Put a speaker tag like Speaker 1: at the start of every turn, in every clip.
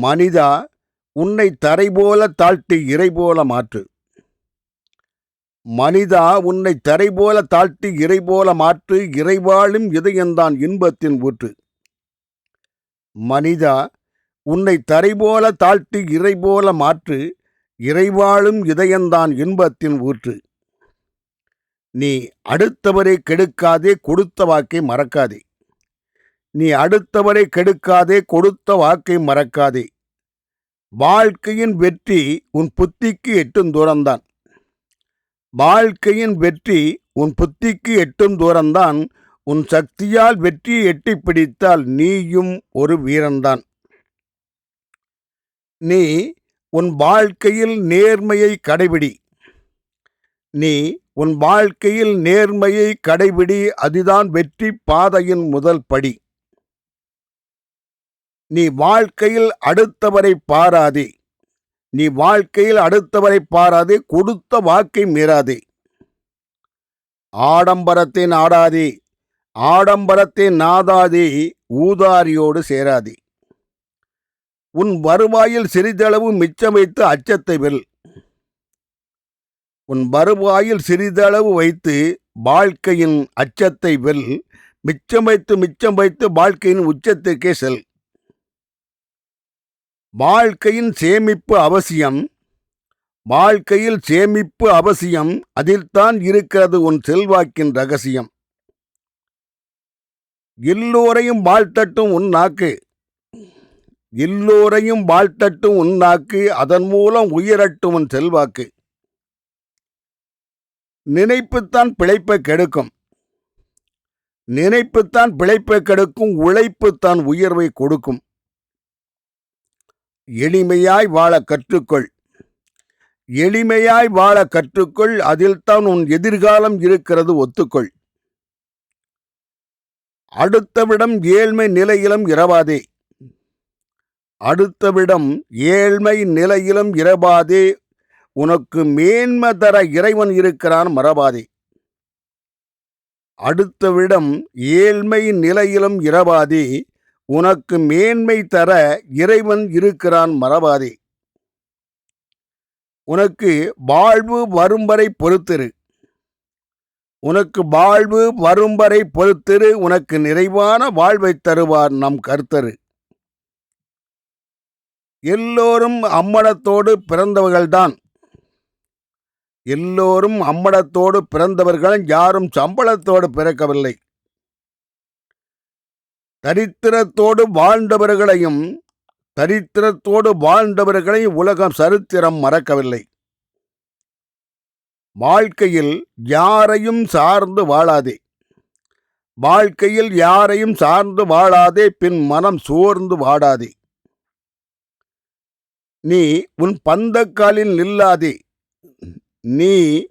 Speaker 1: மனிதா உன்னை தரை போல தாழ்த்தி இறை போல மாற்று. மனிதா உன்னை தரை போல தாழ்த்தி இறை போல மாற்று இறைவாழும் இதயந்தான் இன்பத்தின் ஊற்று. மனிதா உன்னை தரை போல தாழ்த்தி இறை போல மாற்று இறைவாழும் இதயந்தான் இன்பத்தின் ஊற்று. நீ அடுத்தவரை கெடுக்காதே கொடுத்த வாக்கை மறக்காதே. நீ அடுத்தவரை கெடுக்காதே கொடுத்த வாக்கை மறக்காதே. வாழ்க்கையின் வெற்றி உன் புத்திக்கு எட்டும் தூரம்தான். வாழ்க்கையின் வெற்றி உன் புத்திக்கு எட்டும் தூரம்தான். உன் சக்தியால் வெற்றியை எட்டி பிடித்தால் நீயும் ஒரு வீரன்தான். நீ உன் வாழ்க்கையில் நேர்மையை கடைபிடி. நீ உன் வாழ்க்கையில் நேர்மையை கடைபிடி அதுதான் வெற்றி பாதையின் முதல் படி. நீ வாழ்க்கையில் அடுத்தவரை பாராதே. நீ வாழ்க்கையில் அடுத்தவரை பாராதே. கொடுத்த வாக்கை மீறாதே. ஆடம்பரத்தை நாடாதே. ஆடம்பரத்தை நாதாதே. ஊதாரியோடு சேராதே. உன் வருவாயில் சிறிதளவு மிச்சம் வைத்து அச்சத்தை வெல். உன் வருவாயில் சிறிதளவு வைத்து வாழ்க்கையின் அச்சத்தை வெல். மிச்சம் வைத்து மிச்சம் வைத்து வாழ்க்கையின் உச்சத்திற்கே செல். வாழ்க்கையின் சேமிப்பு அவசியம். வாழ்க்கையில் சேமிப்பு அவசியம். அதில்தான் இருக்கிறது உன் செல்வாக்கின் ரகசியம். எல்லோரையும் வாழ்த்தட்டும் உன் நாக்கு. எல்லோரையும் வாழ்த்தட்டும் உன் நாக்கு. அதன் மூலம் உயரட்டும் உன் செல்வாக்கு. நினைப்புத்தான் பிழைப்பை கெடுக்கும். நினைப்புத்தான் பிழைப்பை கெடுக்கும். உழைப்புத்தான் உயர்வை கொடுக்கும். எளிமையாய் வாழ கற்றுக்கொள். எளிமையாய் வாழ கற்றுக்கொள். அதில்தான் உன் எதிர்காலம் இருக்கிறது ஒத்துக்கொள். அடுத்தவிடம் ஏழ்மை நிலையிலும் இரவாதே. அடுத்தவிடம் ஏழ்மை நிலையிலும் இரவாதே. உனக்கு மேன்மை தர இறைவன் இருக்கிறான் மறவாதே. அடுத்தவிடம் ஏழ்மை நிலையிலும் இரவாதே. உனக்கு மேன்மை தர இறைவன் இருக்கிறான் மறவாதே. உனக்கு வாழ்வு வரும் வரை பொறுத்திரு. உனக்கு வாழ்வு வரும் வரை பொறுத்திரு. உனக்கு நிறைவான வாழ்வை தருவார் நம் கர்த்தரு. எல்லோரும் அம்மடத்தோடு பிறந்தவர்கள்தான். எல்லோரும் அம்மடத்தோடு பிறந்தவர்கள் யாரும் சம்பளத்தோடு பிறக்கவில்லை. தரித்திரத்தோடு வாழ்ந்தவர்களையும் தரித்திரத்தோடு வாழ்ந்தவர்களையும் உலகம் சரித்திரம் மறக்கவில்லை. வாழ்க்கையில் யாரையும் சார்ந்து வாழாதே. வாழ்க்கையில் யாரையும் சார்ந்து வாழாதே பின் மனம் சோர்ந்து வாடாதே. நீ உன் பந்தக்காலில் நில்லாதே. நீ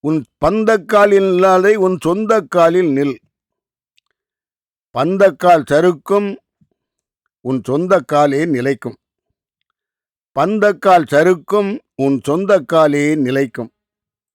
Speaker 1: உன் பந்தக்காலில் நில்லாதே உன் சொந்த காலில் நில். பந்தக்கால் சறுக்கும் உன் சொந்த காலே நிலைக்கும். பந்தக்கால் சறுக்கும் உன் சொந்த காலே நிலைக்கும்.